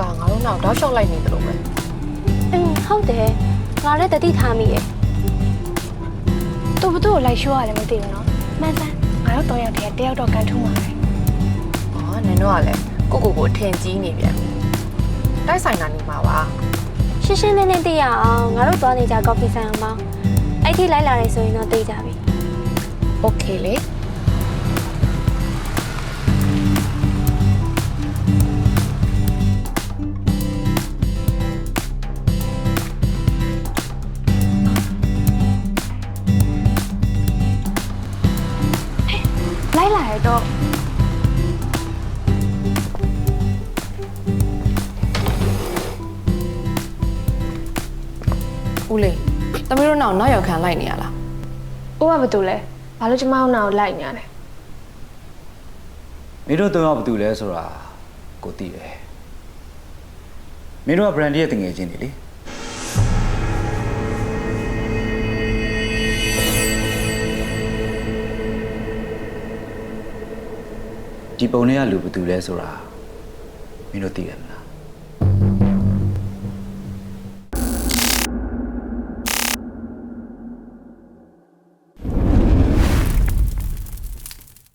ကငါတို့နောက်တောက်လျှောက်လိုက်နေတယ်လို့ပဲအင်းဟုတ်တယ်ငါလည်းတတိထားမိရဲ့သူ့ဘသူ့ကိုလိုက်ရှိုးရတယ်မသိဘူးနော်မှန်စမ်းငါတို့တော့ရောက်တယ်တယောက်တော့ကန်ထူးမှာပဲဟောနင်တို့ကလည်းကိုကိုကိုထင်ကြီးနေပြန်တိုက်ဆိုင်တာနေမှာပါရှင်းရှင်းလင်းလင်းသိရအောင်ငါတို့သွားနေကြကော်ဖီဆိုင်အောင်ပါအဲ့ဒီလိုက်လာတယ်ဆိုရင်တော့သိကြပြီโอเคလေ ရတော့။ဦးလေး။သမီးတို့နောက်နောက်ရောက်ခံလိုက်နေရလား။ဦးကဘာတူလဲ။ဘာလို့ကျမအောင်နာကိုလိုက်ညာလဲမင်းတို့သုံးယောက်ဘာတူလဲဆိုတာကိုသိတယ်မင်းတို့က brand ရဲ့တငယ်ချင်းတွေလေ ဒီပုံထဲကလူဘာတူလဲဆိုတာမင်းတို့သိတယ်မ